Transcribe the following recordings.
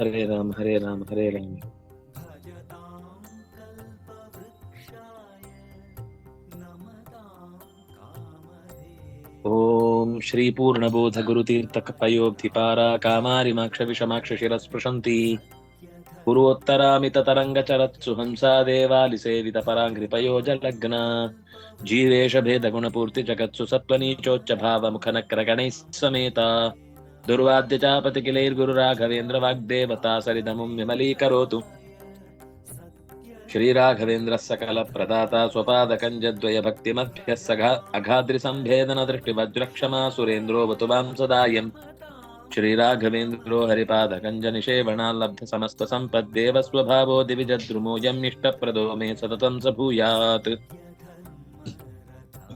हरे राम हरे राम हरे राम। ओम श्री पूर्ण बोध गुरु तीर्थक पयोधि पारा कामारी माक्ष विषमाक्ष ॐ श्रीपूर्णबोधगुरुतीर्थकपयोग्धिपारा तरंग चरत्सु हंसा देवालि सेवित परांग्रिपयोज लग्न जीवेश भेद गुण पूर्ति जगत्सु सत्वनीचोच्च देवालिसेवितपराङ्घ्रिपयोजलग्ना जीवेशभेदगुणपूर्तिजगत्सु सत्त्वनीचोच्चभावमुखनक्रगणैः समेता। दुर्वाद्यजापतिकिलैर्गुरुराघवेन्द्रवाग्देवता सरिदमुं विमलीकरोतु श्रीराघवेन्द्रः सकलप्रदाता स्वपादकञ्जद्वयभक्तिमभ्यः सघा अघाद्रिसम्भेदनदृष्टिवज्रक्षमा सुरेन्द्रो वतु वां सदायम् श्रीराघवेन्द्रो हरिपादकञ्जनिषेवणाल्लब्धसमस्तसम्पद्देव स्वभावो दिविजद्रुमोऽयम् इष्टप्रदो मे सततं स भूयात्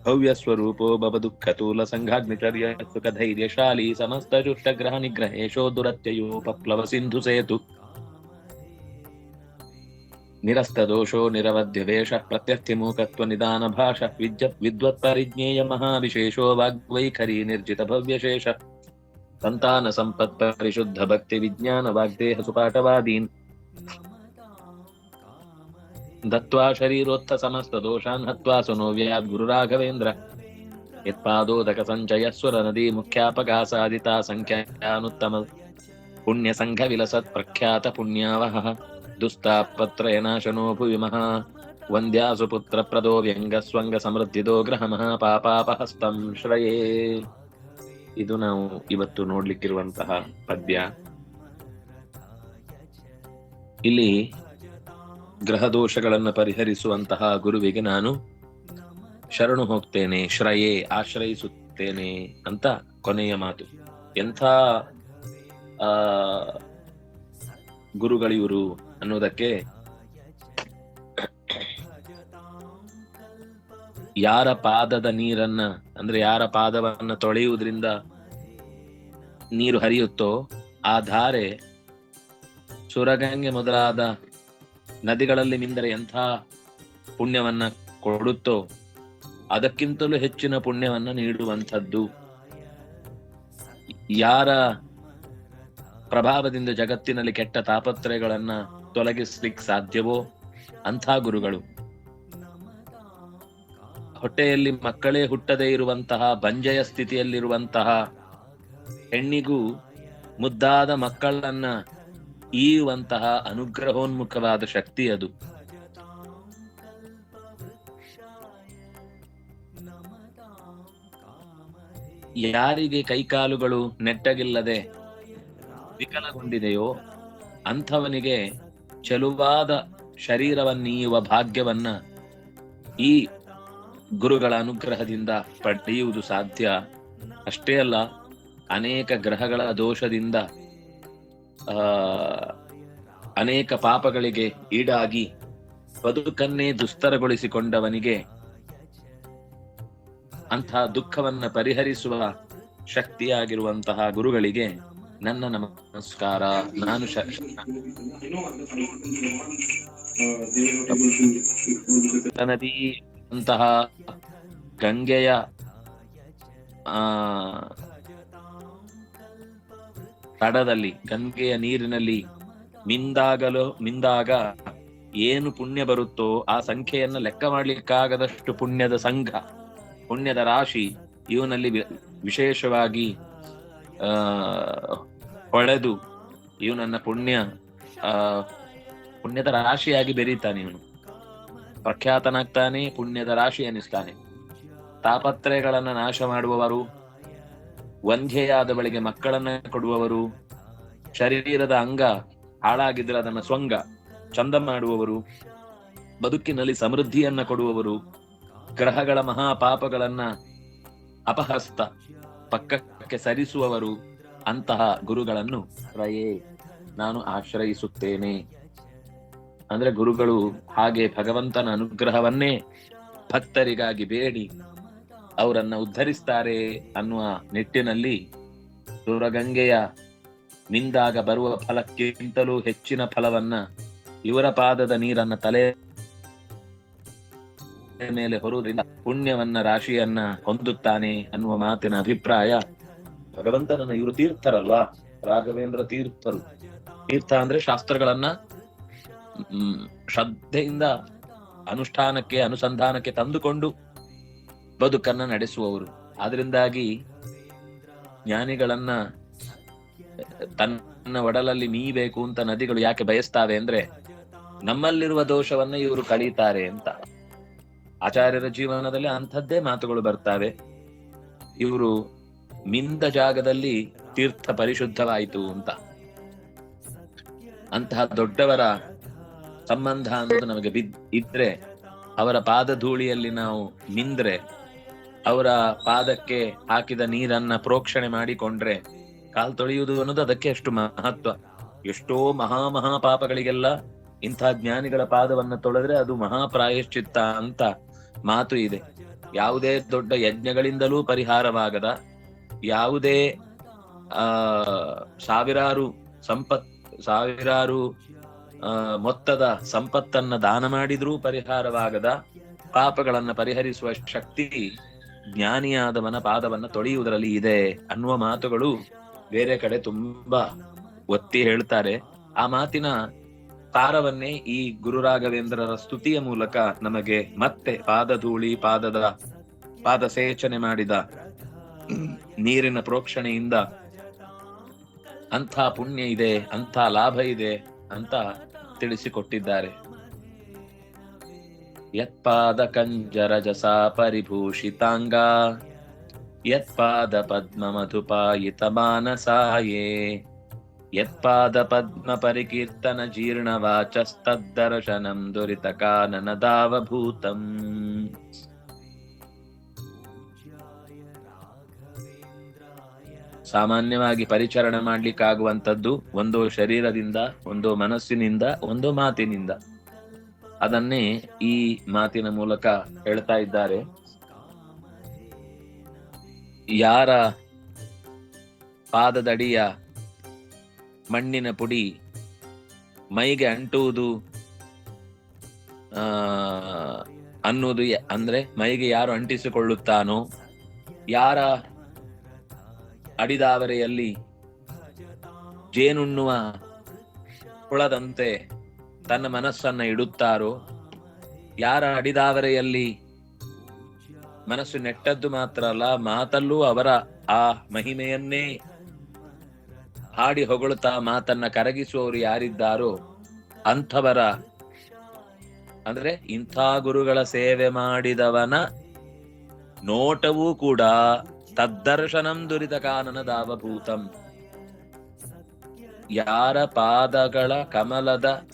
भव्यस्वरूपो भवदुःखतूल सङ्घाग्निचर्य सुखधैर्यशाली समस्तजुष्टग्रह निग्रहेशो दुरत्ययो पप्लवसिन्धुसेतु నిరస్తదోషో నిరవధ్యవేష ప్రత్యర్థిమూకత్వ నిదాన భాష విద్య విద్వత్పరిజ్ఞేయ మహావిశేషో వాగ్వైఖరీ నిర్జిత భవ్యశేష సంతాన సంపత్ పరిశుద్ధ భక్తి విజ్ఞాన వాగ్దేహ సుపాఠవాదీన్ ದತ್ವಾ ಶರೀರೋತ್ಥ ಸಮಸ್ತ ದೋಷಾನ್ ಹತ್ವಾ ಸುನೋ ವ್ಯಾದ್ ಗುರು ರಾಘವೇಂದ್ರ ಯತ್ಪಾದೋದಕ ಸಂಚಯ ಸ್ವರ ನದಿ ಮುಖ್ಯಾಪಗಾ ಸಾಧಿತಾ ಸಂಖ್ಯಾನುತ್ತಮ ಪುಣ್ಯ ಸಂಘ ವಿಲಸತ್ ಪ್ರಖ್ಯಾತ ಪುಣ್ಯಾವಹ ದುಸ್ತಾಪತ್ರಯನಾಶನೋ ವಿಮಃ ವಂದ್ಯಾಸು ಪುತ್ರ ಪ್ರದೋ ವ್ಯಂಗ ಸ್ವಂಗ ಸಮೃದ್ಧಿದೋ ಗ್ರಹ ಮಹಾ ಪಾಪಾಪಹಸ್ತಂ ಶ್ರಯೇ ಇದು ನಾವು ಇವತ್ತು ನೋಡ್ಲಿಕ್ಕಿರುವಂತಹ ಪದ್ಯ. ಇಲ್ಲಿ ಗ್ರಹ ದೋಷಗಳನ್ನು ಪರಿಹರಿಸುವಂತಹ ಗುರುವಿಗೆ ನಾನು ಶರಣು ಹೋಗ್ತೇನೆ, ಶ್ರಯೇ ಆಶ್ರಯಿಸುತ್ತೇನೆ ಅಂತ ಕೊನೆಯ ಮಾತು. ಎಂಥ, ಆ ಗುರುಗಳಿವರು ಅನ್ನೋದಕ್ಕೆ ಯಾರ ಪಾದದ ನೀರನ್ನ, ಅಂದ್ರೆ ಯಾರ ಪಾದವನ್ನ ತೊಳೆಯುವುದರಿಂದ ನೀರು ಹರಿಯುತ್ತೋ, ಆ ಧಾರೆ ಸುರಗಂಗೆ ಮೊದಲಾದ ನದಿಗಳಲ್ಲಿ ನಿಂದರೆ ಎಂಥ ಪುಣ್ಯವನ್ನ ಕೊಡುತ್ತೋ ಅದಕ್ಕಿಂತಲೂ ಹೆಚ್ಚಿನ ಪುಣ್ಯವನ್ನ ನೀಡುವಂಥದ್ದು. ಯಾರ ಪ್ರಭಾವದಿಂದ ಜಗತ್ತಿನಲ್ಲಿ ಕೆಟ್ಟ ತಾಪತ್ರಯಗಳನ್ನ ತೊಲಗಿಸ್ಲಿಕ್ಕೆ ಸಾಧ್ಯವೋ ಅಂಥ ಗುರುಗಳು. ಹೊಟ್ಟೆಯಲ್ಲಿ ಮಕ್ಕಳೇ ಹುಟ್ಟದೇ ಇರುವಂತಹ, ಬಂಜೆಯ ಸ್ಥಿತಿಯಲ್ಲಿರುವಂತಹ ಹೆಣ್ಣಿಗೂ ಮುದ್ದಾದ ಮಕ್ಕಳನ್ನ ಈಯುವಂತಹ ಅನುಗ್ರಹೋನ್ಮುಖವಾದ ಶಕ್ತಿ ಅದು. ಯಾರಿಗೆ ಕೈಕಾಲುಗಳು ನೆಟ್ಟಗಿಲ್ಲದೆ ವಿಕಲಗೊಂಡಿದೆಯೋ ಅಂಥವನಿಗೆ ಚೆಲುವಾದ ಶರೀರವನ್ನೀಯುವ ಭಾಗ್ಯವನ್ನ ಈ ಗುರುಗಳ ಅನುಗ್ರಹದಿಂದ ಪಡೆಯುವುದು ಸಾಧ್ಯ. ಅಷ್ಟೇ ಅಲ್ಲ, ಅನೇಕ ಗ್ರಹಗಳ ದೋಷದಿಂದ ಅನೇಕ ಪಾಪಗಳಿಗೆ ಈಡಾಗಿ ಬದುಕನ್ನೇ ದುಸ್ತರಗೊಳಿಸಿಕೊಂಡವನಿಗೆ ಅಂತಹ ದುಃಖವನ್ನ ಪರಿಹರಿಸುವ ಶಕ್ತಿಯಾಗಿರುವಂತಹ ಗುರುಗಳಿಗೆ ನನ್ನ ನಮಸ್ಕಾರ. ನಾನು ನದಿ ಅಂತಹ ಗಂಗೆಯ, ಆ ತಡದಲ್ಲಿ, ಗಂಗೆಯ ನೀರಿನಲ್ಲಿ ಮಿಂದಾಗಲು ಮಿಂದಾಗ ಏನು ಪುಣ್ಯ ಬರುತ್ತೋ ಆ ಸಂಖ್ಯೆಯನ್ನ ಲೆಕ್ಕ ಮಾಡ್ಲಿಕ್ಕಾಗದಷ್ಟು ಪುಣ್ಯದ ಸಂಘ, ಪುಣ್ಯದ ರಾಶಿ ಇವನಲ್ಲಿ ವಿಶೇಷವಾಗಿ, ಆ, ಹೊಳೆದು ಇವನನ್ನ ಪುಣ್ಯ, ಆ, ಪುಣ್ಯದ ರಾಶಿಯಾಗಿ ಬೆರೀತಾನೆ ಇವನು. ಪ್ರಖ್ಯಾತನಾಗ್ತಾನೆ, ಪುಣ್ಯದ ರಾಶಿ ಎನಿಸ್ತಾನೆ. ತಾಪತ್ರಯಗಳನ್ನ ನಾಶ ಮಾಡುವವರು ವಂಧ್ಯೆಯಾದವಳಿಗೆ ಮಕ್ಕಳನ್ನ ಕೊಡುವವರು, ಶರೀರದ ಅಂಗ ಹಾಳಾಗಿದ್ರೆ ಅದನ್ನ ಸ್ವಂಗ, ಚಂದ ಮಾಡುವವರು, ಬದುಕಿನಲ್ಲಿ ಸಮೃದ್ಧಿಯನ್ನ ಕೊಡುವವರು, ಗ್ರಹಗಳ ಮಹಾಪಾಪಗಳನ್ನ ಅಪಹಸ್ತ, ಪಕ್ಕಕ್ಕೆ ಸರಿಸುವವರು ಅಂತಹ ಗುರುಗಳನ್ನು ರಯೇ, ನಾನು ಆಶ್ರಯಿಸುತ್ತೇನೆ. ಅಂದ್ರೆ ಗುರುಗಳು ಹಾಗೆ ಭಗವಂತನ ಅನುಗ್ರಹವನ್ನೇ ಭಕ್ತರಿಗಾಗಿ ಬೇಡಿ. ಅವರನ್ನ ಉದ್ಧರಿಸ್ತಾರೆ ಅನ್ನುವ ನಿಟ್ಟಿನಲ್ಲಿ ಸುರಗಂಗೆಯ ನಿಂದಾಗ ಬರುವ ಫಲಕ್ಕಿಂತಲೂ ಹೆಚ್ಚಿನ ಫಲವನ್ನ ಇವರ ಪಾದದ ನೀರನ್ನ ತಲೆ ಮೇಲೆ ಹೊರುವುದರಿಂದ ಪುಣ್ಯವನ್ನ, ರಾಶಿಯನ್ನ ಹೊಂದುತ್ತಾನೆ ಅನ್ನುವ ಮಾತಿನ ಅಭಿಪ್ರಾಯ ಭಗವಂತನನ್ನ ಇವರು ತೀರ್ಥರಲ್ವಾ? ರಾಘವೇಂದ್ರ ತೀರ್ಥರು. ತೀರ್ಥ ಅಂದ್ರೆ ಶಾಸ್ತ್ರಗಳನ್ನ ಶ್ರದ್ಧೆಯಿಂದ ಅನುಷ್ಠಾನಕ್ಕೆ, ಅನುಸಂಧಾನಕ್ಕೆ ತಂದುಕೊಂಡು ಬದುಕನ್ನ ನಡೆಸುವವರು. ಅದರಿಂದಾಗಿ ಜ್ಞಾನಿಗಳನ್ನ, ತನ್ನ ಒಡಲಲ್ಲಿ ಮೀಬೇಕು ಅಂತ ನದಿಗಳು ಯಾಕೆ ಬಯಸ್ತಾವೆ ಅಂದ್ರೆ, ನಮ್ಮಲ್ಲಿರುವ ದೋಷವನ್ನ ಇವರು ಕಳೀತಾರೆ ಅಂತ. ಆಚಾರ್ಯರ ಜೀವನದಲ್ಲಿ ಅಂಥದ್ದೇ ಮಾತುಗಳು ಬರ್ತಾವೆ. ಇವರು ಮಿಂದ ಜಾಗದಲ್ಲಿ ತೀರ್ಥ ಪರಿಶುದ್ಧವಾಯಿತು ಅಂತ. ಅಂತಹ ದೊಡ್ಡವರ ಸಂಬಂಧ ಅನ್ನೋದು ನಮಗೆ ಬಿದ್ದ ಇದ್ರೆ, ಅವರ ಪಾದ ಧೂಳಿಯಲ್ಲಿ ನಾವು ಮಿಂದ್ರೆ ಅವರ ಪಾದಕ್ಕೆ ಹಾಕಿದ ನೀರನ್ನ ಪ್ರೋಕ್ಷಣೆ ಮಾಡಿಕೊಂಡ್ರೆ ಕಾಲ್ ತೊಳೆಯುವುದು ಅನ್ನೋದು ಅದಕ್ಕೆ ಅಷ್ಟು ಮಹತ್ವ. ಎಷ್ಟೋ ಮಹಾ ಮಹಾ ಪಾಪಗಳಿಗೆಲ್ಲ ಇಂಥ ಜ್ಞಾನಿಗಳ ಪಾದವನ್ನ ತೊಳೆದ್ರೆ ಅದು ಮಹಾ ಪ್ರಾಯಶ್ಚಿತ್ತ ಅಂತ ಮಾತು ಇದೆ. ಯಾವುದೇ ದೊಡ್ಡ ಯಜ್ಞಗಳಿಂದಲೂ ಪರಿಹಾರವಾಗದ, ಯಾವುದೇ, ಆ, ಸಾವಿರಾರು ಸಂಪತ್, ಸಾವಿರಾರು ಮೊತ್ತದ ಸಂಪತ್ತನ್ನ ದಾನ ಮಾಡಿದ್ರೂ ಪರಿಹಾರವಾಗದ, ಪಾಪಗಳನ್ನ ಪರಿಹರಿಸುವ ಶಕ್ತಿ ಜ್ಞಾನಿಯಾದವನ ಪಾದವನ್ನ ತೊಳೆಯುವುದರಲ್ಲಿ ಇದೆ ಅನ್ನುವ ಮಾತುಗಳು ಬೇರೆ ಕಡೆ ತುಂಬಾ ಒತ್ತಿ ಹೇಳ್ತಾರೆ. ಆ ಮಾತಿನ ಸಾರವನ್ನೇ ಈ ಗುರುರಾಘವೇಂದ್ರರ ಸ್ತುತಿಯ ಮೂಲಕ ನಮಗೆ ಮತ್ತೆ ಪಾದ ಧೂಳಿ ಪಾದದ ಪಾದ ಸೇಚನೆ ಮಾಡಿದ ನೀರಿನ ಪ್ರೋಕ್ಷಣೆಯಿಂದ ಅಂಥ ಪುಣ್ಯ ಇದೆ, ಅಂಥ ಲಾಭ ಇದೆ ಅಂತ ತಿಳಿಸಿಕೊಟ್ಟಿದ್ದಾರೆ. ಪದ್ಮ ಪರಿಕೀರ್ತನ ಜೀರ್ಣವಾಚಸ್ತದ್ದರ್ಶನಂ ದುರಿತ ಕಾನನ ದಾವಭೂತಂ ಸಾಮಾನ್ಯವಾಗಿ ಪರಿಚರಣೆ ಮಾಡ್ಲಿಕ್ಕಾಗುವಂಥದ್ದು ಒಂದು ಶರೀರದಿಂದ, ಒಂದು ಮನಸ್ಸಿನಿಂದ, ಒಂದು ಮಾತಿನಿಂದ. ಅದನ್ನೇ ಈ ಮಾತಿನ ಮೂಲಕ ಹೇಳ್ತಾ ಇದ್ದಾರೆ. ಯಾರ ಪಾದದಡಿಯ ಮಣ್ಣಿನ ಪುಡಿ ಮೈಗೆ ಅಂಟುವುದು ಅನ್ನುವುದು ಅಂದ್ರೆ ಮೈಗೆ ಯಾರು ಅಂಟಿಸಿಕೊಳ್ಳುತ್ತಾನೋ, ಯಾರ ಅಡಿದಾವರೆಯಲ್ಲಿ ಜೇನುಣ್ಣುವ ಹುಳದಂತೆ ತನ್ನ ಮನಸ್ಸನ್ನ ಇಡುತ್ತಾರೋ? ಯಾರ ಅಡಿದಾವರೆಯಲ್ಲಿ ಮನಸ್ಸು ನೆಟ್ಟದ್ದು ಮಾತ್ರ ಅಲ್ಲ, ಮಾತಲ್ಲೂ ಅವರ ಆ ಮಹಿಮೆಯನ್ನೇ ಹಾಡಿ ಹೊಗಳುತ್ತಾ ಮಾತನ್ನ ಕರಗಿಸುವವರು ಯಾರಿದ್ದಾರೋ, ಅಂಥವರ, ಅಂದ್ರೆ ಇಂಥ ಗುರುಗಳ ಸೇವೆ ಮಾಡಿದವನ ನೋಟವೂ ಕೂಡ ತದ್ದರ್ಶನಂ ದುರಿತ ಕಾನನದಾವಭೂತಂ ಯಾರ ಪಾದಗಳ ಕಮಲದ,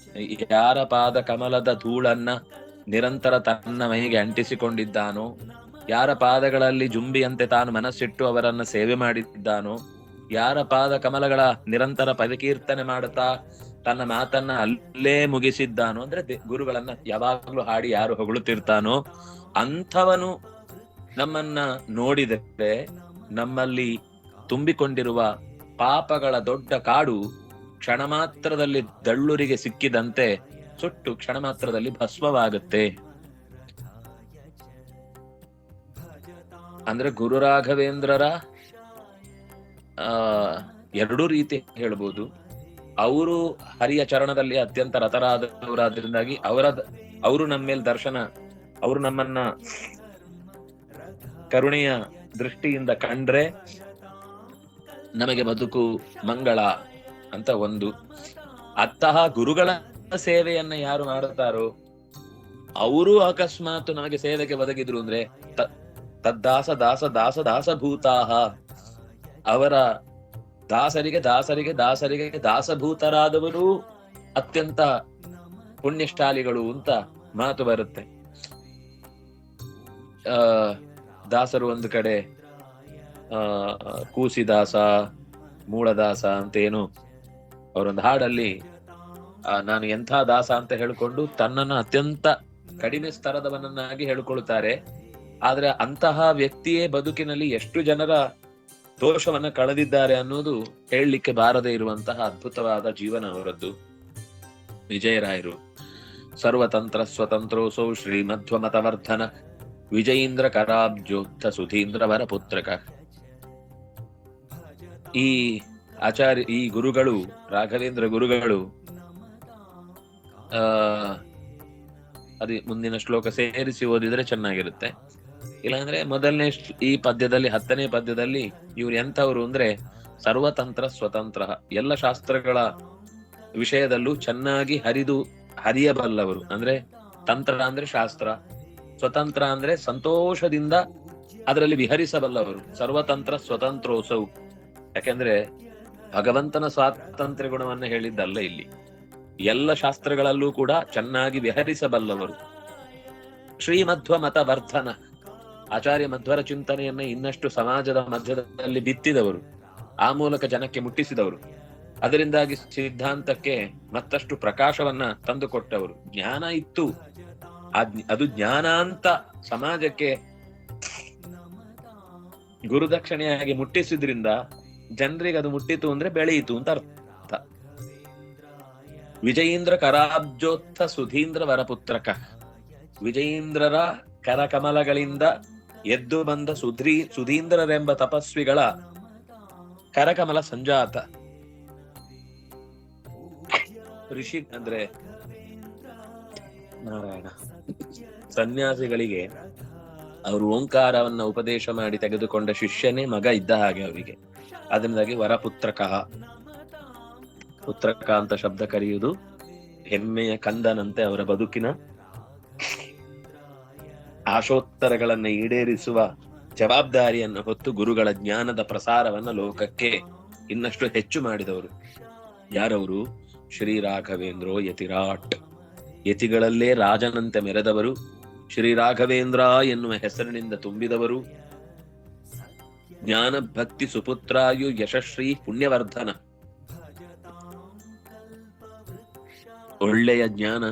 ಯಾರ ಪಾದ ಕಮಲದ ಧೂಳನ್ನ ನಿರಂತರ ತನ್ನ ಮೈಗೆ ಅಂಟಿಸಿಕೊಂಡಿದ್ದಾನೋ, ಯಾರ ಪಾದಗಳಲ್ಲಿ ಜುಂಬಿಯಂತೆ ತಾನು ಮನಸ್ಸಿಟ್ಟು ಅವರನ್ನ ಸೇವೆ ಮಾಡಿದ್ದಾನೋ, ಯಾರ ಪಾದ ಕಮಲಗಳ ನಿರಂತರ ಪರಿಕೀರ್ತನೆ ಮಾಡುತ್ತಾ ತನ್ನ ಮಾತನ್ನ ಅಲ್ಲೇ ಮುಗಿಸಿದ್ದಾನೋ, ಅಂದ್ರೆ ಗುರುಗಳನ್ನ ಯಾವಾಗಲೂ ಹಾಡಿ ಯಾರು ಹೊಗಳುತ್ತಿರ್ತಾನೋ, ಅಂಥವನು ನಮ್ಮನ್ನ ನೋಡಿದರೆ ನಮ್ಮಲ್ಲಿ ತುಂಬಿಕೊಂಡಿರುವ ಪಾಪಗಳ ದೊಡ್ಡ ಕಾಡು ಕ್ಷಣ ಮಾತ್ರದಲ್ಲಿ ದಳ್ಳುರಿಗೆ ಸಿಕ್ಕಿದಂತೆ ಸುಟ್ಟು ಕ್ಷಣ ಮಾತ್ರದಲ್ಲಿ ಭಸ್ಮವಾಗುತ್ತೆ. ಅಂದ್ರೆ ಗುರು ರಾಘವೇಂದ್ರರ, ಆ, ಎರಡು ರೀತಿ ಹೇಳ್ಬೋದು. ಅವರು ಹರಿಯ ಚರಣದಲ್ಲಿ ಅತ್ಯಂತ ರಥರಾದವರಾದ್ರಿಂದಾಗಿ ಅವರ ಅವರು ನಮ್ಮ ಮೇಲೆ ದರ್ಶನ, ಅವರು ನಮ್ಮನ್ನ ಕರುಣೆಯ ದೃಷ್ಟಿಯಿಂದ ಕಂಡ್ರೆ ನಮಗೆ ಬದುಕು ಮಂಗಳ ಅಂತ ಒಂದು. ಅಂತಹ ಗುರುಗಳ ಸೇವೆಯನ್ನ ಯಾರು ಮಾಡುತ್ತಾರೋ, ಅವರು ಅಕಸ್ಮಾತ್ ನಮಗೆ ಸೇವೆಗೆ ಒದಗಿದ್ರು ಅಂದ್ರೆ ತದ್ದಾಸ ದಾಸ ದಾಸ ದಾಸಭೂತಾಹ. ಅವರ ದಾಸರಿಗೆ ದಾಸರಿಗೆ ದಾಸರಿಗೆ ದಾಸಭೂತರಾದವರು ಅತ್ಯಂತ ಪುಣ್ಯಶಾಲಿಗಳು ಅಂತ ಮಾತು ಬರುತ್ತೆ. ಆ, ದಾಸರು ಒಂದು ಕಡೆ ಕೂಸಿದಾಸ ಮೂಳದಾಸ ಅಂತ ಏನು ಅವರೊಂದು ಹಾಡಲ್ಲಿ ಆ, ನಾನು ಎಂಥ ದಾಸ ಅಂತ ಹೇಳಿಕೊಂಡು ತನ್ನನ್ನು ಅತ್ಯಂತ ಕಡಿಮೆ ಸ್ತರದವನನ್ನಾಗಿ ಹೇಳಿಕೊಳ್ಳುತ್ತಾರೆ ಆದ್ರೆ ಅಂತಹ ವ್ಯಕ್ತಿಯೇ ಬದುಕಿನಲ್ಲಿ ಎಷ್ಟು ಜನರ ದೋಷವನ್ನ ಕಳೆದಿದ್ದಾರೆ ಅನ್ನೋದು ಹೇಳಲಿಕ್ಕೆ ಬಾರದೇ ಇರುವಂತಹ ಅದ್ಭುತವಾದ ಜೀವನ ಅವರದ್ದು. ವಿಜಯರಾಯರು ಸರ್ವತಂತ್ರ ಸ್ವತಂತ್ರೋಸೌ ಶ್ರೀಮಧ್ವಮತವರ್ಧನ ವಿಜಯೀಂದ್ರ ಕರಾಬ್ಜೋತ್ಥ ಸುಧೀಂದ್ರ ಸುಧೀಂದ್ರವರ ಪುತ್ರಕ ಈ ಆಚಾರ್ಯ, ಈ ಗುರುಗಳು, ರಾಘವೇಂದ್ರ ಗುರುಗಳು, ಆ, ಅದೇ ಮುಂದಿನ ಶ್ಲೋಕ ಸೇರಿಸಿ ಓದಿದ್ರೆ ಚೆನ್ನಾಗಿರುತ್ತೆ. ಇಲ್ಲಾಂದ್ರೆ ಮೊದಲನೇ ಈ ಪದ್ಯದಲ್ಲಿ, ಹತ್ತನೇ ಪದ್ಯದಲ್ಲಿ ಇವ್ರು ಎಂಥವ್ರು ಅಂದ್ರೆ ಸರ್ವತಂತ್ರ ಸ್ವತಂತ್ರ. ಎಲ್ಲ ಶಾಸ್ತ್ರಗಳ ವಿಷಯದಲ್ಲೂ ಚೆನ್ನಾಗಿ ಹರಿದು, ಹರಿಯಬಲ್ಲವರು. ಅಂದ್ರೆ ತಂತ್ರ ಅಂದ್ರೆ ಶಾಸ್ತ್ರ, ಸ್ವತಂತ್ರ ಅಂದ್ರೆ ಸಂತೋಷದಿಂದ ಅದರಲ್ಲಿ ವಿಹರಿಸಬಲ್ಲವರು. ಸರ್ವತಂತ್ರ ಸ್ವತಂತ್ರೋತ್ಸವ್ ಯಾಕೆಂದ್ರೆ ಭಗವಂತನ ಸ್ವಾತಂತ್ರ್ಯ ಗುಣವನ್ನ ಹೇಳಿದ್ದಲ್ಲ ಇಲ್ಲಿ. ಎಲ್ಲ ಶಾಸ್ತ್ರಗಳಲ್ಲೂ ಕೂಡ ಚೆನ್ನಾಗಿ ವಿಹರಿಸಬಲ್ಲವರು. ಶ್ರೀಮಧ್ವ ಮತ ವರ್ಧನ ಆಚಾರ್ಯ ಮಧ್ವರ ಚಿಂತನೆಯನ್ನ ಇನ್ನಷ್ಟು ಸಮಾಜದ ಮಧ್ಯದಲ್ಲಿ ಬಿತ್ತಿದವರು, ಆ ಮೂಲಕ ಜನಕ್ಕೆ ಮುಟ್ಟಿಸಿದವರು. ಅದರಿಂದಾಗಿ ಸಿದ್ಧಾಂತಕ್ಕೆ ಮತ್ತಷ್ಟು ಪ್ರಕಾಶವನ್ನ ತಂದುಕೊಟ್ಟವರು. ಜ್ಞಾನ ಇತ್ತು. ಅದು ಜ್ಞಾನ ಅಂತ ಸಮಾಜಕ್ಕೆ ಗುರುದಕ್ಷಿಣೆಯಾಗಿ ಮುಟ್ಟಿಸಿದ್ರಿಂದ ಜನರಿಗೆ ಅದು ಮುಟ್ಟಿತು ಅಂದ್ರೆ ಬೆಳೆಯಿತು ಅಂತ ಅರ್ಥ. ವಿಜಯೀಂದ್ರ ಕರಾಬ್ಜೋತ್ಥ ಸುಧೀಂದ್ರ ವರಪುತ್ರಕ. ವಿಜಯೀಂದ್ರರ ಕರಕಮಲಗಳಿಂದ ಎದ್ದು ಬಂದ ಸುಧ್ರೀ ಸುಧೀಂದ್ರರೆಂಬ ತಪಸ್ವಿಗಳ ಕರಕಮಲ ಸಂಜಾತ. ಋಷಿ ಅಂದ್ರೆ ನಾರಾಯಣ. ಸನ್ಯಾಸಿಗಳಿಗೆ ಅವರು ಓಂಕಾರವನ್ನ ಉಪದೇಶ ಮಾಡಿ ತೆಗೆದುಕೊಂಡ ಶಿಷ್ಯನೇ ಮಗ ಇದ್ದ ಹಾಗೆ ಅವರಿಗೆ. ಅದರಿಂದಾಗಿ ವರಪುತ್ರಕ. ಪುತ್ರಕ ಅಂತ ಶಬ್ದ ಕರೆಯುವುದು ಹೆಮ್ಮೆಯ ಕಂದನಂತೆ ಅವರ ಬದುಕಿನ ಆಶೋತ್ತರಗಳನ್ನ ಈಡೇರಿಸುವ ಜವಾಬ್ದಾರಿಯನ್ನು ಹೊತ್ತು ಗುರುಗಳ ಜ್ಞಾನದ ಪ್ರಸಾರವನ್ನ ಲೋಕಕ್ಕೆ ಇನ್ನಷ್ಟು ಹೆಚ್ಚು ಮಾಡಿದವರು. ಯಾರವರು? ಶ್ರೀ ರಾಘವೇಂದ್ರೋ ಯತಿರಾಟ್. ಯತಿಗಳಲ್ಲೇ ರಾಜನಂತೆ ಮೆರೆದವರು ಶ್ರೀ ರಾಘವೇಂದ್ರ ಎನ್ನುವ ಹೆಸರಿನಿಂದ ತುಂಬಿದವರು. ಜ್ಞಾನ ಭಕ್ತಿ ಸುಪುತ್ರಾಯು ಯಶಶ್ರೀ ಪುಣ್ಯವರ್ಧನ. ಒಳ್ಳೆಯ ಜ್ಞಾನ,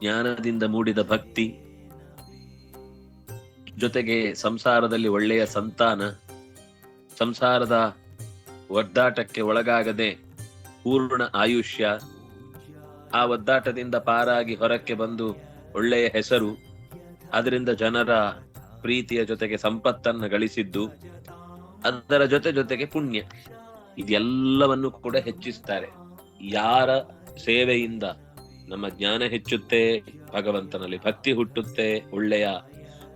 ಜ್ಞಾನದಿಂದ ಮೂಡಿದ ಭಕ್ತಿ, ಜೊತೆಗೆ ಸಂಸಾರದಲ್ಲಿ ಒಳ್ಳೆಯ ಸಂತಾನ, ಸಂಸಾರದ ಒದ್ದಾಟಕ್ಕೆ ಒಳಗಾಗದೆ ಪೂರ್ಣ ಆಯುಷ್ಯ, ಆ ಒದ್ದಾಟದಿಂದ ಪಾರಾಗಿ ಹೊರಕ್ಕೆ ಬಂದು ಒಳ್ಳೆಯ ಹೆಸರು. ಅದರಿಂದ ಜನರ ಪ್ರೀತಿಯ ಜೊತೆಗೆ ಸಂಪತ್ತನ್ನ ಗಳಿಸಿದ್ದು, ಅದರ ಜೊತೆ ಜೊತೆಗೆ ಪುಣ್ಯ. ಇದೆಲ್ಲವನ್ನು ಕೂಡ ಹೆಚ್ಚಿಸ್ತಾರೆ. ಯಾರ ಸೇವೆಯಿಂದ ನಮ್ಮ ಜ್ಞಾನ ಹೆಚ್ಚುತ್ತೆ, ಭಗವಂತನಲ್ಲಿ ಭಕ್ತಿ ಹುಟ್ಟುತ್ತೆ, ಒಳ್ಳೆಯ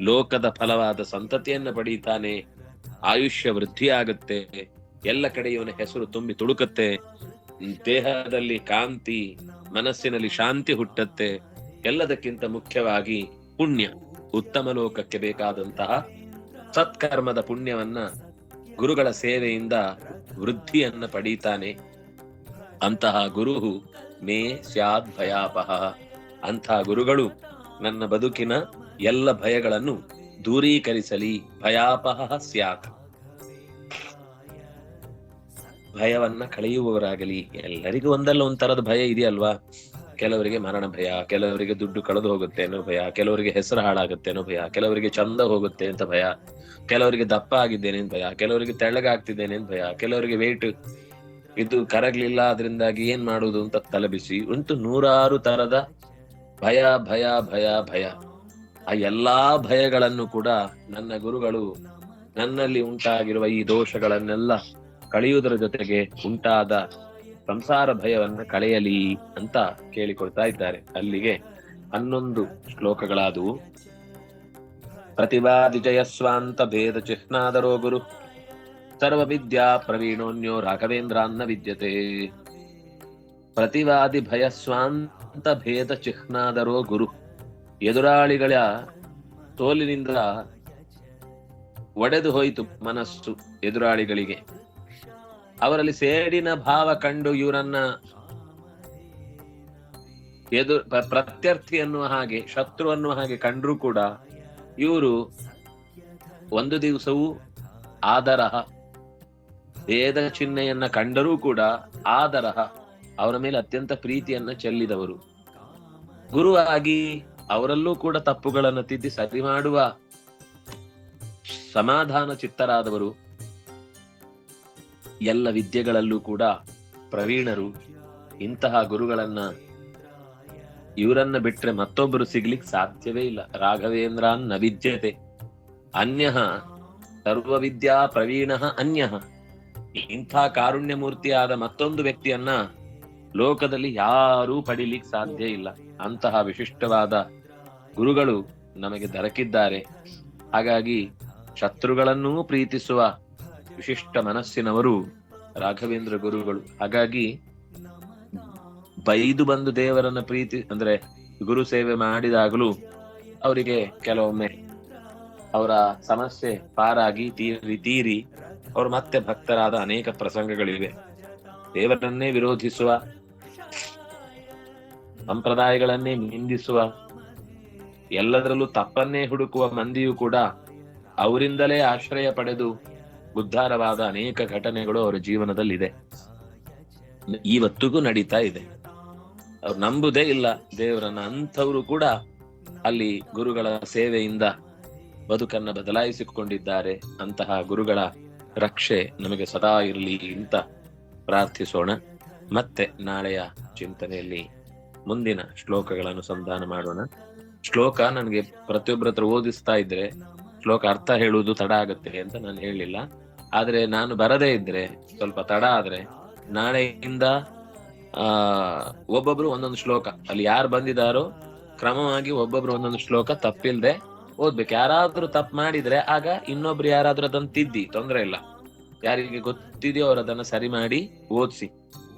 ಲೋಕದ ಫಲವಾದ ಸಂತತಿಯನ್ನ ಪಡೀತಾನೆ, ಆಯುಷ್ಯ ವೃದ್ಧಿಯಾಗುತ್ತೆ ಎಲ್ಲ ಕಡೆ ಇವನ ಹೆಸರು ತುಂಬಿ ತುಳುಕುತ್ತೆ, ದೇಹದಲ್ಲಿ ಕಾಂತಿ, ಮನಸ್ಸಿನಲ್ಲಿ ಶಾಂತಿ ಹುಟ್ಟತ್ತೆ ಎಲ್ಲದಕ್ಕಿಂತ ಮುಖ್ಯವಾಗಿ ಪುಣ್ಯ. ಉತ್ತಮ ಲೋಕಕ್ಕೆ ಬೇಕಾದಂತಹ ಸತ್ಕರ್ಮದ ಪುಣ್ಯವನ್ನ ಗುರುಗಳ ಸೇವೆಯಿಂದ ವೃದ್ಧಿಯನ್ನ ಪಡೀತಾನೆ. ಅಂತಹ ಗುರು ಮೇ ಸ್ಯಾದ್ ಭಯಾಪಹ. ಅಂತಹ ಗುರುಗಳು ನನ್ನ ಬದುಕಿನ ಎಲ್ಲ ಭಯಗಳನ್ನು ದೂರೀಕರಿಸಲಿ. ಭಯಾಪಹ ಸ್ಯಾತ್. ಭಯವನ್ನ ಕಳೆಯುವವರಾಗಲಿ. ಎಲ್ಲರಿಗೂ ಒಂದಲ್ಲ ಒಂಥರದ ಭಯ ಇದೆಯಲ್ವಾ? ಕೆಲವರಿಗೆ ಮರಣ ಭಯ, ಕೆಲವರಿಗೆ ದುಡ್ಡು ಕಳೆದು ಹೋಗುತ್ತೆ ಅನ್ನೋ ಭಯ, ಕೆಲವರಿಗೆ ಹೆಸರು ಹಾಳಾಗುತ್ತೆ ಅನ್ನೋ ಭಯ, ಕೆಲವರಿಗೆ ಚಂದ ಹೋಗುತ್ತೆ ಅಂತ ಭಯ, ಕೆಲವರಿಗೆ ದಪ್ಪ ಆಗಿದ್ದೇನೆ ಅಂತ ಭಯ, ಕೆಲವರಿಗೆ ತೆಳ್ಳಗಾಗ್ತಿದ್ದೇನೆ ಅಂತ ಭಯ, ಕೆಲವರಿಗೆ ವೇಟ್ ಇದು ಕರಗ್ಲಿಲ್ಲ ಅದರಿಂದಾಗಿ ಏನ್ ಮಾಡುದು ಅಂತ ತಲೆಬಿಸಿ ಉಂಟು ನೂರಾರು ತರದ ಭಯ ಭಯ ಭಯ ಭಯ. ಆ ಎಲ್ಲಾ ಭಯಗಳನ್ನು ಕೂಡ ನನ್ನ ಗುರುಗಳು ನನ್ನಲ್ಲಿ ಉಂಟಾಗಿರುವ ಈ ದೋಷಗಳನ್ನೆಲ್ಲ ಕಳೆಯುವುದರ ಜೊತೆಗೆ ಉಂಟಾದ ಸಂಸಾರ ಭಯವನ್ನು ಕಳೆಯಲಿ ಅಂತ ಕೇಳಿಕೊಳ್ತಾ ಇದ್ದಾರೆ. ಅಲ್ಲಿಗೆ ಹನ್ನೊಂದು ಶ್ಲೋಕಗಳಾದವು. ಪ್ರತಿವಾದಿ ಜಯಸ್ವಾಂತ ಭೇದ ಚಿಹ್ನಾದರೋ ಗುರು. ಸರ್ವ ವಿದ್ಯಾ ಪ್ರವೀಣೋನ್ಯೋ ರಾಘವೇಂದ್ರಾನ್ನ ವಿದ್ಯತೆ. ಪ್ರತಿವಾದಿ ಭಯಸ್ವಾಂತ ಭೇದ ಚಿಹ್ನಾದರೋ ಗುರು. ಎದುರಾಳಿಗಳ ತೋಲಿನಿಂದ ಒಡೆದು ಹೋಯಿತು ಮನಸ್ಸು ಎದುರಾಳಿಗಳಿಗೆ. ಅವರಲ್ಲಿ ಸೇಡಿನ ಭಾವ ಕಂಡು ಇವರನ್ನ ಎದು ಪ್ರ- ಪ್ರತ್ಯರ್ಥಿ ಅನ್ನುವ ಹಾಗೆ, ಶತ್ರು ಅನ್ನುವ ಹಾಗೆ ಕಂಡ್ರು ಕೂಡ ಇವರು ಒಂದು ದಿವಸವೂ ಆದರ ವೇದ ಚಿಹ್ನೆಯನ್ನ ಕಂಡರೂ ಕೂಡ ಆದರ ಅವರ ಮೇಲೆ ಅತ್ಯಂತ ಪ್ರೀತಿಯನ್ನ ಚೆಲ್ಲಿದವರು. ಗುರುವಾಗಿ ಅವರಲ್ಲೂ ಕೂಡ ತಪ್ಪುಗಳನ್ನು ತಿದ್ದಿ ಸರಿ ಮಾಡುವ ಸಮಾಧಾನ ಚಿತ್ತರಾದವರು. ಎಲ್ಲ ವಿದ್ಯೆಗಳಲ್ಲೂ ಕೂಡ ಪ್ರವೀಣರು ಇಂತಹ ಗುರುಗಳನ್ನ ಇವರನ್ನ ಬಿಟ್ರೆ ಮತ್ತೊಬ್ಬರು ಸಿಗ್ಲಿಕ್ಕೆ ಸಾಧ್ಯವೇ ಇಲ್ಲ. ರಾಘವೇಂದ್ರಾನ್ನ ವಿದ್ಯತೆ. ಅನ್ಯ ಸರ್ವ ವಿದ್ಯಾ ಪ್ರವೀಣ ಅನ್ಯ ಇಂಥ ಕಾರುಣ್ಯ ಮೂರ್ತಿಯಾದ ಮತ್ತೊಂದು ವ್ಯಕ್ತಿಯನ್ನ ಲೋಕದಲ್ಲಿ ಯಾರೂ ಪಡಿಲಿಕ್ಕೆ ಸಾಧ್ಯ ಇಲ್ಲ. ಅಂತಹ ವಿಶಿಷ್ಟವಾದ ಗುರುಗಳು ನಮಗೆ ದೊರಕಿದ್ದಾರೆ. ಹಾಗಾಗಿ ಶತ್ರುಗಳನ್ನೂ ಪ್ರೀತಿಸುವ ವಿಶಿಷ್ಟ ಮನಸ್ಸಿನವರು ರಾಘವೇಂದ್ರ ಗುರುಗಳು. ಹಾಗಾಗಿ ಬೈದು ಬಂದು ದೇವರನ್ನ ಪ್ರೀತಿ, ಅಂದ್ರೆ ಗುರು ಸೇವೆ ಮಾಡಿದಾಗಲೂ ಅವರಿಗೆ ಕೆಲವೊಮ್ಮೆ ಅವರ ಸಮಸ್ಯೆ ಪಾರಾಗಿ ತೀರಿ ತೀರಿ ಅವರು ಮತ್ತೆ ಭಕ್ತರಾದ ಅನೇಕ ಪ್ರಸಂಗಗಳಿವೆ. ದೇವರನ್ನೇ ವಿರೋಧಿಸುವ, ಸಂಪ್ರದಾಯಗಳನ್ನೇ ನಿಂದಿಸುವ, ಎಲ್ಲದರಲ್ಲೂ ತಪ್ಪನ್ನೇ ಹುಡುಕುವ ಮಂದಿಯೂ ಕೂಡ ಅವರಿಂದಲೇ ಆಶ್ರಯ ಪಡೆದು ಉದ್ಧಾರವಾದ ಅನೇಕ ಘಟನೆಗಳು ಅವರ ಜೀವನದಲ್ಲಿದೆ. ಇವತ್ತಿಗೂ ನಡೀತಾ ಇದೆ. ಅವ್ರು ನಂಬುದೇ ಇಲ್ಲ ದೇವರನ್ನ. ಅಂಥವ್ರು ಕೂಡ ಅಲ್ಲಿ ಗುರುಗಳ ಸೇವೆಯಿಂದ ಬದುಕನ್ನ ಬದಲಾಯಿಸಿಕೊಂಡಿದ್ದಾರೆ. ಅಂತಹ ಗುರುಗಳ ರಕ್ಷೆ ನಮಗೆ ಸದಾ ಇರಲಿ ಅಂತ ಪ್ರಾರ್ಥಿಸೋಣ. ಮತ್ತೆ ನಾಳೆಯ ಚಿಂತನೆಯಲ್ಲಿ ಮುಂದಿನ ಶ್ಲೋಕಗಳನ್ನು ಸಂಧಾನ ಮಾಡೋಣ. ಶ್ಲೋಕ ನನಗೆ ಪ್ರತಿಯೊಬ್ಬರ ಹತ್ರ ಓದಿಸ್ತಾ ಇದ್ರೆ ಶ್ಲೋಕ ಅರ್ಥ ಹೇಳುವುದು ತಡ ಆಗತ್ತೆ ಅಂತ ನಾನು ಹೇಳಿಲ್ಲ. ಆದ್ರೆ ನಾನು ಬರದೇ ಇದ್ರೆ, ಸ್ವಲ್ಪ ತಡ ಆದ್ರೆ ನಾಳೆಯಿಂದ, ಆ, ಒಬ್ಬೊಬ್ರು ಒಂದೊಂದು ಶ್ಲೋಕ. ಅಲ್ಲಿ ಯಾರು ಬಂದಿದಾರೋ ಕ್ರಮವಾಗಿ ಒಬ್ಬೊಬ್ರು ಒಂದೊಂದು ಶ್ಲೋಕ ತಪ್ಪಿಲ್ದೆ ಓದ್ಬೇಕು. ಯಾರಾದ್ರೂ ತಪ್ಪು ಮಾಡಿದ್ರೆ ಆಗ ಇನ್ನೊಬ್ರು ಯಾರಾದ್ರೂ ಅದನ್ನ ತಿದ್ದಿ, ತೊಂದ್ರೆ ಇಲ್ಲ. ಯಾರಿಗೆ ಗೊತ್ತಿದೆಯೋ ಅವ್ರು ಅದನ್ನ ಸರಿ ಮಾಡಿ ಓದಿಸಿ.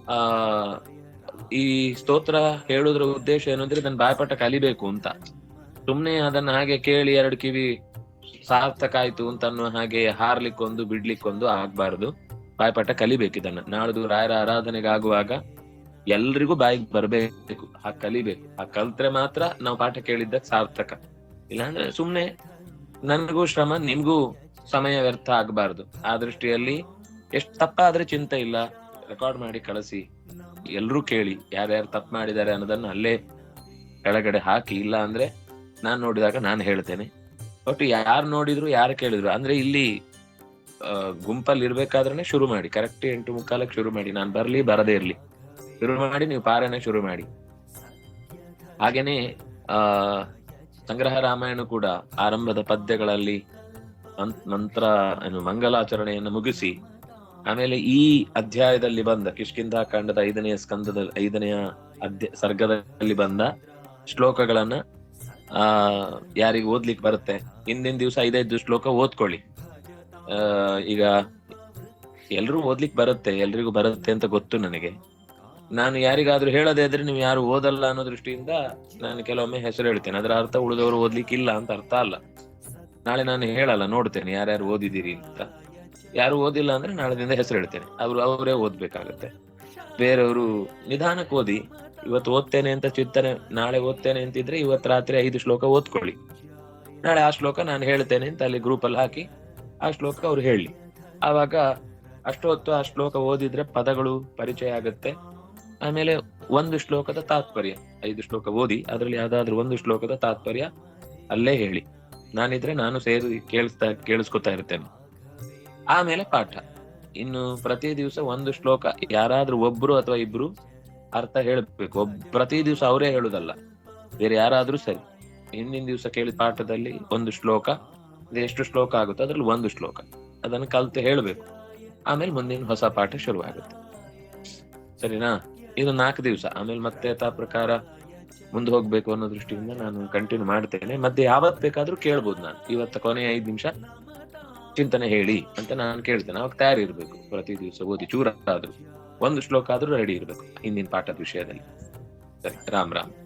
ಆ, ಈ ಸ್ತೋತ್ರ ಹೇಳುದ್ರ ಉದ್ದೇಶ ಏನು ಅಂದ್ರೆ ಬಾಯಪಾಠ ಕಲಿಬೇಕು ಅಂತ. ಸುಮ್ನೆ ಅದನ್ನ ಹಾಗೆ ಕೇಳಿ ಎರಡು ಕಿವಿ ಸಾರ್ಥಕ ಆಯ್ತು ಅಂತ ಅನ್ನೋ ಹಾಗೆ ಹಾರ್ಲಿಕ್ಕೊಂದು, ಬಿಡ್ಲಿಕ್ಕೊಂದು ಆಗ್ಬಾರ್ದು. ಕಲಿಬೇಕು ಇದನ್ನ ನಾಳ್ದು ರಾಯರ ಆರಾಧನೆಗೆ ಆಗುವಾಗ ಎಲ್ರಿಗೂ ಬಾಯಿಗೆ ಬರ್ಬೇಕು. ಆ ಕಲಿಬೇಕು. ಆ ಕಲ್ತ್ರೆ ಮಾತ್ರ ನಾವು ಪಾಠ ಕೇಳಿದ್ದ ಸಾರ್ಥಕ. ಇಲ್ಲಾಂದ್ರೆ ಸುಮ್ನೆ ನನಗೂ ಶ್ರಮ, ನಿಮ್ಗೂ ಸಮಯ ವ್ಯರ್ಥ ಆಗ್ಬಾರ್ದು. ಆ ದೃಷ್ಟಿಯಲ್ಲಿ ಎಷ್ಟು ತಪ್ಪಾದ್ರೆ ಚಿಂತೆ ಇಲ್ಲ. ರೆಕಾರ್ಡ್ ಮಾಡಿ ಕಳಿಸಿ. ಎಲ್ರೂ ಕೇಳಿ ಯಾರ್ಯಾರು ತಪ್ಪು ಮಾಡಿದ್ದಾರೆ ಅನ್ನೋದನ್ನ ಅಲ್ಲೇ ಕೆಳಗಡೆ ಹಾಕಿ. ಇಲ್ಲ ಅಂದ್ರೆ ನಾನ್ ನೋಡಿದಾಗ ನಾನು ಹೇಳ್ತೇನೆ. ಒಟ್ಟು ಯಾರು ನೋಡಿದ್ರು, ಯಾರು ಕೇಳಿದ್ರು? ಅಂದ್ರೆ ಇಲ್ಲಿ ಗುಂಪಲ್ಲಿ ಇರ್ಬೇಕಾದ್ರೆ ಶುರು ಮಾಡಿ. ಕರೆಕ್ಟ್ ಎಂಟು ಮುಕ್ಕಾಲಕ್ಕೆ ಶುರು ಮಾಡಿ. ನಾನು ಬರ್ಲಿ, ಬರದೇ ಇರ್ಲಿ. ಶುರು ಮಾಡಿ, ನೀವು ಪಾರಾಯಣ ಶುರು ಮಾಡಿ. ಹಾಗೇನೆ, ಆ, ಸಂಗ್ರಹ ರಾಮಾಯಣ ಕೂಡ ಆರಂಭದ ಪದ್ಯಗಳಲ್ಲಿ ನಂತರ ಮಂಗಲಾಚರಣೆಯನ್ನು ಮುಗಿಸಿ, ಆಮೇಲೆ ಈ ಅಧ್ಯಾಯದಲ್ಲಿ ಬಂದ, ಕಿಷ್ಕಿಂಧ ಕಾಂಡದ ಐದನೆಯ ಸ್ಕಂದದ, ಐದನೆಯ ಅಧ್ಯ, ಸರ್ಗದಲ್ಲಿ ಬಂದ ಶ್ಲೋಕಗಳನ್ನ ಆ, ಯಾರಿಗೆ ಓದ್ಲಿಕ್ಕೆ ಬರುತ್ತೆ. ಹಿಂದಿನ ದಿವಸ ಐದೈದು ಶ್ಲೋಕ ಓದ್ಕೊಳ್ಳಿ. ಆ, ಈಗ ಎಲ್ರೂ ಓದ್ಲಿಕ್ಕೆ ಬರುತ್ತೆ, ಎಲ್ರಿಗೂ ಬರುತ್ತೆ ಅಂತ ಗೊತ್ತು ನನಗೆ. ನಾನು ಯಾರಿಗಾದ್ರೂ ಹೇಳದೇ ಇದ್ರೆ ನೀವು ಯಾರು ಓದಲ್ಲ ಅನ್ನೋ ದೃಷ್ಟಿಯಿಂದ ನಾನು ಕೆಲವೊಮ್ಮೆ ಹೆಸರು ಹೇಳ್ತೇನೆ. ಅದರ ಅರ್ಥ ಉಳಿದವರು ಓದ್ಲಿಕ್ಕೆ ಇಲ್ಲ ಅಂತ ಅರ್ಥ ಅಲ್ಲ. ನಾಳೆ ನಾನು ಹೇಳಲ್ಲ, ನೋಡ್ತೇನೆ ಯಾರ್ಯಾರು ಓದಿದಿರಿ ಅಂತ. ಯಾರು ಓದಿಲ್ಲ ಅಂದ್ರೆ ನಾಳೆದಿಂದ ಹೆಸರು ಹೇಳ್ತೇನೆ. ಅವ್ರು, ಅವರೇ ಓದ್ಬೇಕಾಗತ್ತೆ. ಬೇರೆಯವರು ನಿಧಾನಕ್ಕೆ ಓದಿ. ಇವತ್ತು ಓದ್ತೇನೆ ಅಂತ ಚಿಂತನೆ ನಾಳೆ ಓದ್ತೇನೆ ಅಂತಿದ್ರೆ ಇವತ್ತು ರಾತ್ರಿ ಐದು ಶ್ಲೋಕ ಓದ್ಕೊಳ್ಳಿ. ನಾಳೆ ಆ ಶ್ಲೋಕ ನಾನು ಹೇಳ್ತೇನೆ ಅಂತ ಅಲ್ಲಿ ಗ್ರೂಪ್ ಅಲ್ಲಿ ಹಾಕಿ, ಆ ಶ್ಲೋಕ ಅವ್ರು ಹೇಳಿ. ಆವಾಗ ಅಷ್ಟೊತ್ತು ಆ ಶ್ಲೋಕ ಓದಿದ್ರೆ ಪದಗಳು ಪರಿಚಯ ಆಗತ್ತೆ. ಆಮೇಲೆ ಒಂದು ಶ್ಲೋಕದ ತಾತ್ಪರ್ಯ, ಐದು ಶ್ಲೋಕ ಓದಿ, ಅದ್ರಲ್ಲಿ ಯಾವ್ದಾದ್ರು ಒಂದು ಶ್ಲೋಕದ ತಾತ್ಪರ್ಯ ಅಲ್ಲೇ ಹೇಳಿ. ನಾನಿದ್ರೆ ನಾನು ಸೇರಿ ಕೇಳಿಸ್ತಾ, ಕೇಳಿಸ್ಕೊತಾ ಇರ್ತೇನೆ. ಆಮೇಲೆ ಪಾಠ. ಇನ್ನು ಪ್ರತಿ ದಿವಸ ಒಂದು ಶ್ಲೋಕ ಯಾರಾದ್ರೂ ಒಬ್ರು ಅಥವಾ ಇಬ್ರು ಅರ್ಥ ಹೇಳ್ಬೇಕು. ಪ್ರತಿ ದಿವಸ ಅವರೇ ಹೇಳುದಲ್ಲ. ಬೇರೆ ಯಾರಾದ್ರೂ ಸರಿ. ಹಿಂದಿನ ದಿವಸ ಕೇಳಿದ ಪಾಠದಲ್ಲಿ ಒಂದು ಶ್ಲೋಕ ಎಷ್ಟು ಶ್ಲೋಕ ಆಗುತ್ತೆ ಅದ್ರಲ್ಲಿ ಒಂದು ಶ್ಲೋಕ. ಅದನ್ನು ಕಲ್ತು ಹೇಳ್ಬೇಕು. ಆಮೇಲೆ ಮುಂದಿನ ಹೊಸ ಪಾಠ ಶುರು ಆಗುತ್ತೆ ಸರಿನಾ? ಇದು ನಾಲ್ಕು ದಿವಸ. ಆಮೇಲೆ ಮತ್ತೆ ಯಥಾ ಪ್ರಕಾರ ಮುಂದೆ ಹೋಗ್ಬೇಕು ಅನ್ನೋ ದೃಷ್ಟಿಯಿಂದ ನಾನು ಕಂಟಿನ್ಯೂ ಮಾಡ್ತೇನೆ. ಮತ್ತೆ ಯಾವತ್ ಬೇಕಾದ್ರೂ ಕೇಳ್ಬೋದು ನಾನು. ಇವತ್ತ ಕೊನೆ ಐದು ನಿಮಿಷ ಚಿಂತನೆ ಹೇಳಿ ಅಂತ ನಾನು ಕೇಳ್ತೇನೆ. ಅವಾಗ ತಯಾರಿರ್ಬೇಕು. ಪ್ರತಿ ದಿವಸ ಓದಿ ಚೂರ ಒಂದು ಶ್ಲೋಕ ಆದರೂ ರೆಡಿ ಇರಬೇಕು ಹಿಂದಿನ ಪಾಠದ ವಿಷಯದಲ್ಲಿ. ಸರಿ ರಾಮ್ ರಾಮ್.